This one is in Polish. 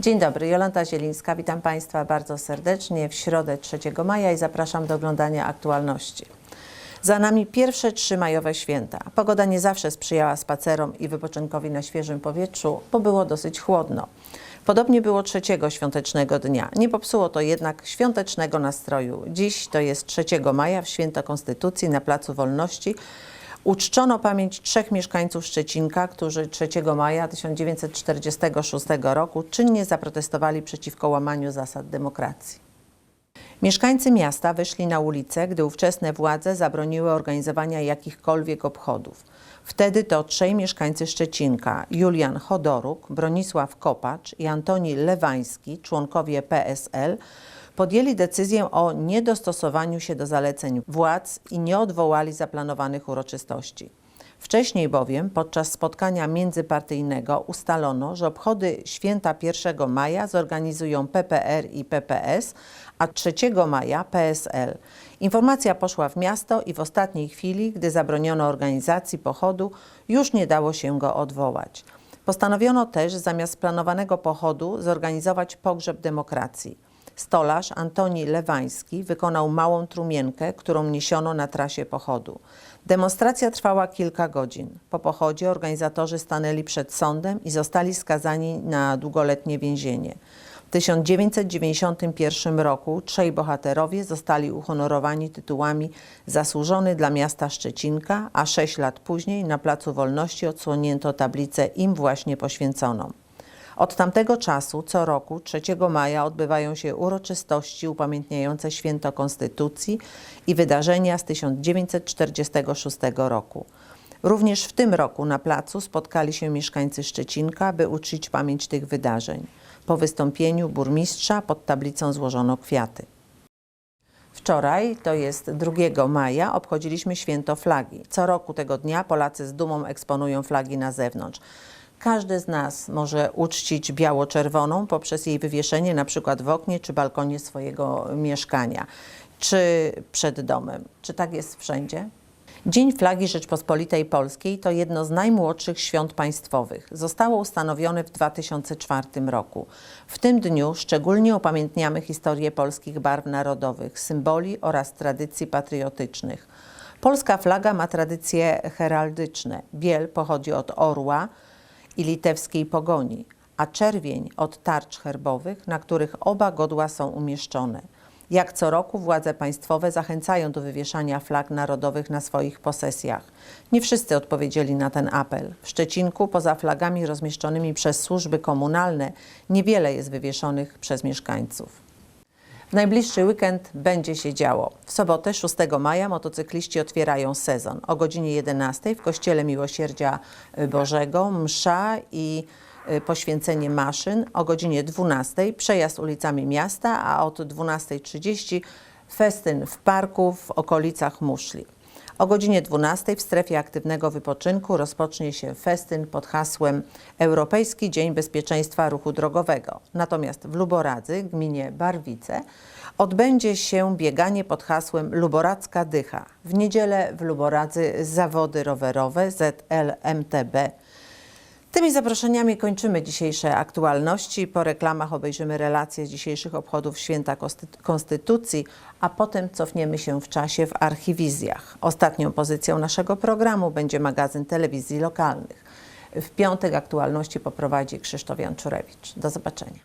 Dzień dobry, Jolanta Zielińska. Witam Państwa bardzo serdecznie w środę 3 maja i zapraszam do oglądania aktualności. Za nami pierwsze trzy majowe święta. Pogoda nie zawsze sprzyjała spacerom i wypoczynkowi na świeżym powietrzu, bo było dosyć chłodno. Podobnie było trzeciego świątecznego dnia. Nie popsuło to jednak świątecznego nastroju. Dziś to jest 3 maja, w święto Konstytucji na Placu Wolności. Uczczono pamięć trzech mieszkańców Szczecinka, którzy 3 maja 1946 roku czynnie zaprotestowali przeciwko łamaniu zasad demokracji. Mieszkańcy miasta wyszli na ulicę, gdy ówczesne władze zabroniły organizowania jakichkolwiek obchodów. Wtedy to trzej mieszkańcy Szczecinka, Julian Chodoruk, Bronisław Kopacz i Antoni Lewański, członkowie PSL, podjęli decyzję o niedostosowaniu się do zaleceń władz i nie odwołali zaplanowanych uroczystości. Wcześniej bowiem, podczas spotkania międzypartyjnego, ustalono, że obchody święta 1 maja zorganizują PPR i PPS, a 3 maja PSL. Informacja poszła w miasto i w ostatniej chwili, gdy zabroniono organizacji pochodu, już nie dało się go odwołać. Postanowiono też zamiast planowanego pochodu zorganizować pogrzeb demokracji. Stolarz Antoni Lewański wykonał małą trumienkę, którą niesiono na trasie pochodu. Demonstracja trwała kilka godzin. Po pochodzie organizatorzy stanęli przed sądem i zostali skazani na długoletnie więzienie. W 1991 roku trzej bohaterowie zostali uhonorowani tytułami Zasłużony dla miasta Szczecinka, a sześć lat później na Placu Wolności odsłonięto tablicę im właśnie poświęconą. Od tamtego czasu co roku 3 maja odbywają się uroczystości upamiętniające święto Konstytucji i wydarzenia z 1946 roku. Również w tym roku na placu spotkali się mieszkańcy Szczecinka, by uczcić pamięć tych wydarzeń. Po wystąpieniu burmistrza pod tablicą złożono kwiaty. Wczoraj, to jest 2 maja, obchodziliśmy święto flagi. Co roku tego dnia Polacy z dumą eksponują flagi na zewnątrz. Każdy z nas może uczcić biało-czerwoną poprzez jej wywieszenie na przykład w oknie czy balkonie swojego mieszkania, czy przed domem. Czy tak jest wszędzie? Dzień Flagi Rzeczpospolitej Polskiej to jedno z najmłodszych świąt państwowych. Zostało ustanowione w 2004 roku. W tym dniu szczególnie upamiętniamy historię polskich barw narodowych, symboli oraz tradycji patriotycznych. Polska flaga ma tradycje heraldyczne. Biel pochodzi od orła i litewskiej pogoni, a czerwień od tarcz herbowych, na których oba godła są umieszczone. Jak co roku władze państwowe zachęcają do wywieszania flag narodowych na swoich posesjach. Nie wszyscy odpowiedzieli na ten apel. W Szczecinku poza flagami rozmieszczonymi przez służby komunalne niewiele jest wywieszonych przez mieszkańców. W najbliższy weekend będzie się działo. W sobotę 6 maja motocykliści otwierają sezon. O godzinie 11 w Kościele Miłosierdzia Bożego msza i y, poświęcenie maszyn. O godzinie 12 przejazd ulicami miasta, a od 12.30 festyn w parku w okolicach Muszli. O godzinie 12 w strefie aktywnego wypoczynku rozpocznie się festyn pod hasłem Europejski Dzień Bezpieczeństwa Ruchu Drogowego. Natomiast w Luboradzy, gminie Barwice, odbędzie się bieganie pod hasłem Luboradzka Dycha. W niedzielę w Luboradzy zawody rowerowe ZLMTB. Tymi zaproszeniami kończymy dzisiejsze aktualności. Po reklamach obejrzymy relacje z dzisiejszych obchodów Święta Konstytucji, a potem cofniemy się w czasie w archiwizjach. Ostatnią pozycją naszego programu będzie magazyn telewizji lokalnych. W piątek aktualności poprowadzi Krzysztof Janczurewicz. Do zobaczenia.